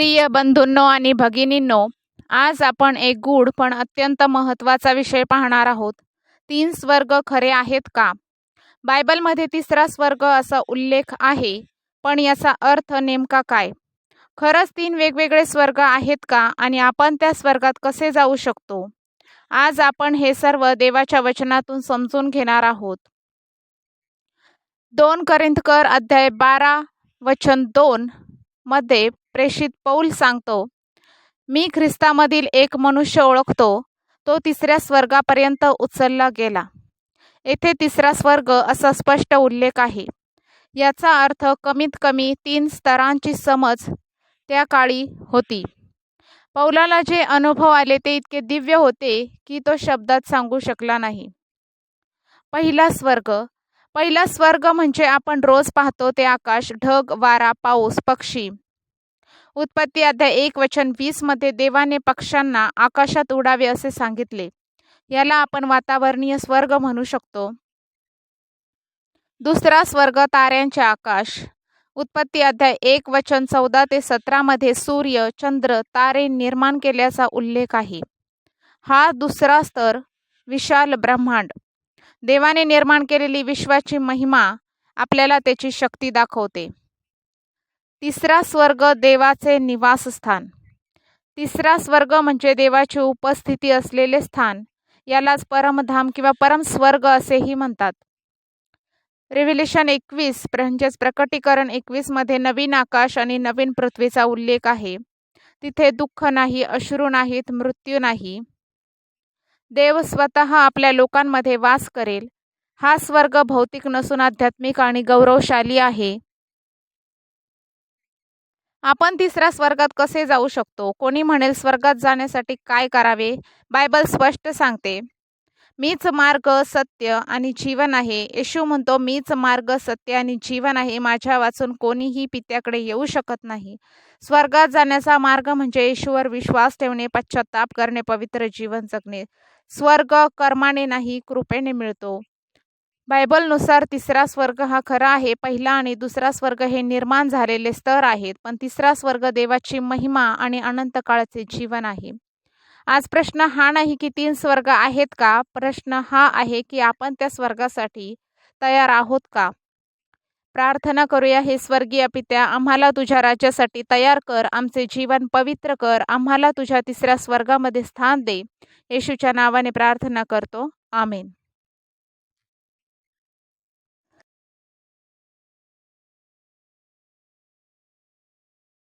प्रिय बंधूंनो आणि भगिनींनो आज आपण एक गूढ पण अत्यंत महत्त्वाचा विषय पाहणार आहोत. तीन स्वर्ग खरे आहेत का? बायबलमध्ये तिसरा स्वर्ग असा उल्लेख आहे पण याचा अर्थ नेमका काय? खरंच तीन वेगवेगळे स्वर्ग आहेत का आणि आपण त्या स्वर्गात कसे जाऊ शकतो? आज आपण हे सर्व देवाच्या वचनातून समजून घेणार आहोत. दोन करिंदकर अध्याय बारा वचन दोन मध्ये प्रेषित पौल सांगतो मी ख्रिस्तामधील एक मनुष्य ओळखतो तो तिसऱ्या स्वर्गापर्यंत उचलला गेला. येथे तिसरा स्वर्ग असा स्पष्ट उल्लेख आहे. याचा अर्थ कमीत कमी तीन स्तरांची समज त्या काळी होती. पौलाला जे अनुभव आले ते इतके दिव्य होते की तो शब्दात सांगू शकला नाही. पहिला स्वर्ग पहिला स्वर्ग म्हणजे आपण रोज पाहतो ते आकाश ढग वारा पाऊस पक्षी. उत्पत्ती अध्याय एक वचन वीसमध्ये देवाने पक्ष्यांना आकाशात उडावे असे सांगितले. याला आपण वातावरणीय स्वर्ग म्हणू शकतो. दुसरा स्वर्ग ताऱ्यांचे आकाश. उत्पत्ती अध्याय एक वचन चौदा ते सतरामध्ये सूर्य चंद्र तारे निर्माण केल्याचा उल्लेख आहे. हा दुसरा स्तर विशाल ब्रह्मांड. देवाने निर्माण केलेली विश्वाची महिमा आपल्याला त्याची शक्ती दाखवते. तिसरा स्वर्ग देवाचे निवासस्थान. तिसरा स्वर्ग म्हणजे देवाची उपस्थिती असलेले स्थान. यालाच परमधाम किंवा परम स्वर्ग असेही म्हणतात. रेव्हिलेशन एकवीस म्हणजेच प्रकटीकरण एकवीसमध्ये नवीन आकाश आणि नवीन पृथ्वीचा उल्लेख आहे. तिथे दुःख नाही अश्रू नाहीत मृत्यू नाही. देव स्वतः आपल्या लोकांमध्ये वास करेल. हा स्वर्ग भौतिक नसून आध्यात्मिक आणि गौरवशाली आहे. आपण तिसऱ्या स्वर्गात कसे जाऊ शकतो? कोणी म्हणेल स्वर्गात जाण्यासाठी काय करावे? बायबल स्पष्ट सांगते. मीच मार्ग सत्य आणि जीवन आहे. येशू म्हणतो मीच मार्ग सत्य आणि जीवन आहे. माझ्या वाचून कोणीही पित्याकडे येऊ शकत नाही. स्वर्गात जाण्याचा मार्ग म्हणजे येशूवर विश्वास ठेवणे पश्चाताप करणे पवित्र जीवन जगणे. स्वर्ग कर्माने नाही कृपेने मिळतो. बायबलनुसार तिसरा स्वर्ग हा खरा आहे पहिला आणि दुसरा स्वर्ग हे निर्माण झालेले स्तर आहेत पण तिसरा स्वर्ग देवाची महिमा आणि अनंत काळाचे जीवन आहे. आज प्रश्न हा नाही की तीन स्वर्ग आहेत का प्रश्न हा आहे की आपण त्या स्वर्गासाठी तयार आहोत का? प्रार्थना करूया हे स्वर्गीय पित्या आम्हाला तुझ्या राज्यासाठी तयार कर आमचे जीवन पवित्र कर आम्हाला तुझ्या तिसऱ्या स्वर्गामध्ये स्थान दे. येशूच्या नावाने प्रार्थना करतो. आमेन.